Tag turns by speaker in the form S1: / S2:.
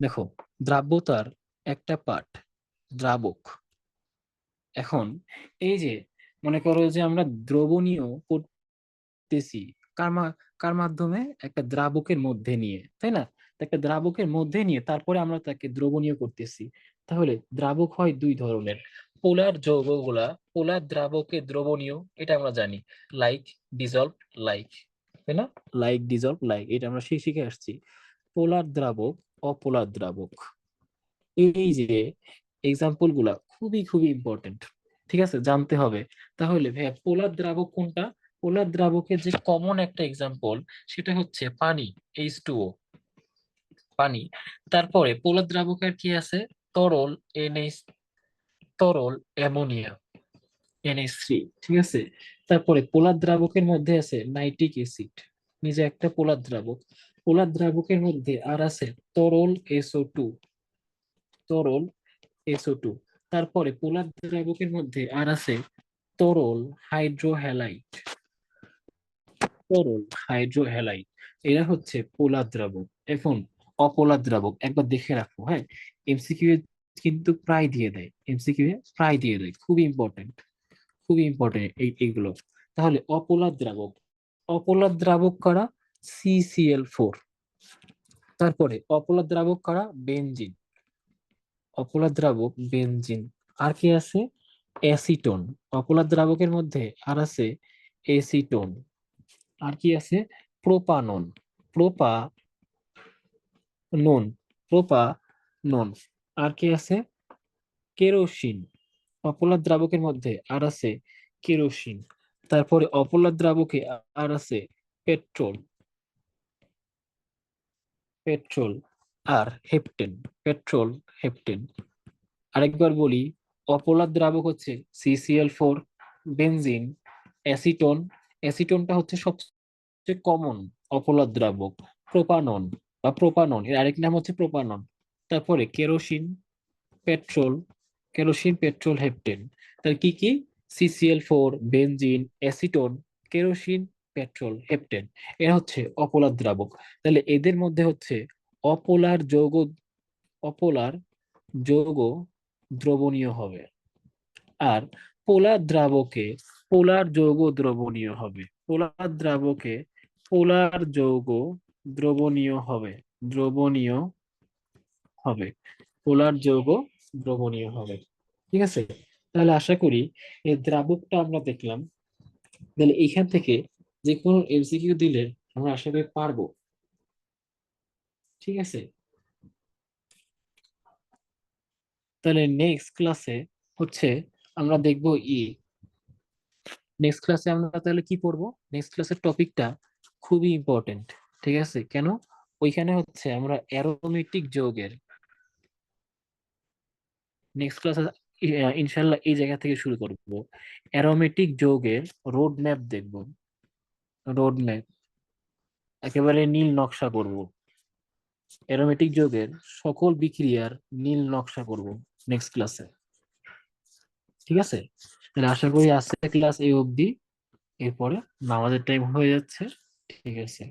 S1: দেখো, দ্রাব্যতার একটা পার্ট দ্রাবক। এখন এই যে, মনে করো যে আমরা দ্রবণীয় করতেছি, কার মাধ্যমে? একটা দ্রাবকের মধ্যে নিয়ে, তাই না? একটা দ্রাবকের মধ্যে নিয়ে তারপরে আমরা তাকে দ্রবণীয় করতেছি। তাহলে দ্রাবক হয় দুই ধরনের, পোলার যৌগগুলা, পোলার দ্রাবকে দ্রবণীয়, এটা আমরা জানি লাইক ডিজলভ লাইক তাই না? লাইক ডিজলভ লাইক এটা আমরা শিখে আসছি। পোলার দ্রাবক অপোলার দ্রাবক। এই যে এক্সাম্পলগুলা খুবই খুবই ইম্পর্টেন্ট ঠিক আছে? জানতে হবে। তাহলে ভাইয়া পোলার দ্রাবক কোনটা? পোলার দ্রাবকের যে কমন একটা এক্সাম্পল সেটা হচ্ছে পানি এইচ টুও পানি। তারপরে পোলার দ্রাবকের কি আছে? তরল এনএইচ তরল, অ্যামোনিয়া এনএইচ থ্রি ঠিক আছে? তারপরে পোলার দ্রাবকের মধ্যে আছে নাইট্রিক অ্যাসিড। নিজে একটা পোলার দ্রাবক। পোলার দ্রাবকের মধ্যে আর আছে তরল এসও টু তরল এসও টু তারপরে পোলার দ্রাবকের মধ্যে আর আছে তরল হাইড্রোহ্যালাইট তরল হাইড্রোহ্যালাইট এরা হচ্ছে পোলার দ্রাবক এখন অপোলার দ্রাবক একবার দেখে রাখো হ্যাঁ এমসিকিউ কিন্তু প্রায় দিয়ে দেয় এমসিকিউ প্রায় দিয়ে দেয় খুবই ইম্পর্টেন্ট খুবই ইম্পর্টেন্ট এই এগুলো তাহলে অপোলার দ্রাবক অপোলার দ্রাবক করা সিসিএল ফোর তারপরে অপোলার দ্রাবক করা? বেনজিন। অপোলার দ্রাবক, বেনজিন। আর কি আছে? অ্যাসিটোন। অপোলার দ্রাবকের মধ্যে আর আছে এসিটোন আর কি আছে? প্রোপানন। প্রোপা নন প্রোপা নন আর কি আছে? কেরোসিন। অপোলার দ্রাবকের মধ্যে আর আছে কেরোসিন। তারপরে অপোলার দ্রাবকে আর আছে পেট্রোল। পেট্রোল আর হেপটেন, পেট্রোল, হেপটেন। আরেকবার বলি অপোলার দ্রাবক হচ্ছে সিসিএল ফোর বেনজিন, অ্যাসিটোন। অ্যাসিটোনটা হচ্ছে সবচেয়ে কমন অপোলার দ্রাবক, প্রোপানন বা প্রোপানন। এর আরেক নাম হচ্ছে প্রোপানন। তারপরে kerosene, petrol kerosene, petrol, heptane. তার কি কি? CCl four benzene, acetone, kerosene petrol, heptane, এরা হচ্ছে অপোলার দ্রাবক। তাহলে এদের মধ্যে হচ্ছে অপোলার যৌগ অপোলার যৌগ দ্রবণীয় হবে। আর পোলার দ্রাবকে পোলার যৌগ দ্রবণীয় হবে। পোলার দ্রাবকে পোলার যৌগ দ্রবণীয় হবে দ্রবণীয় হবে। পোলার যৌগ দ্রবণীয় হবে। ঠিক আছে? তাহলে আশা করি এই দ্রাবকটা আমরা দেখলাম। তাহলে এইখান থেকে যে কোনো এমসিকিউ দিলে আমরা আশা করি পারব। ঠিক আছে? তাহলে নেক্সট ক্লাসে হচ্ছে আমরা দেখব ই নেক্সট ক্লাসে আমরা তাহলে কি পড়ব? নেক্সট ক্লাসের টপিকটা খুবই ইম্পর্টেন্ট ঠিক আছে? কেন? ওইখানে হচ্ছে আমরা অ্যারোমেটিক যোগের নেক্সট ক্লাসে ইনশাল্লাহ এই জায়গা থেকে শুরু করব। অ্যারোমেটিক যোগের রোড ম্যাপ দেখব। রোড ম্যাপ একেবারে নীল নকশা করব। অ্যারোমেটিক যোগের সকল বিক্রিয়ার নীল নকশা করব নেক্সট ক্লাসে ঠিক আছে? তাহলে আশা করি আজকে ক্লাস এই অবধি। এরপরে নামাজের টাইম হয়ে যাচ্ছে। ঠিক আছে।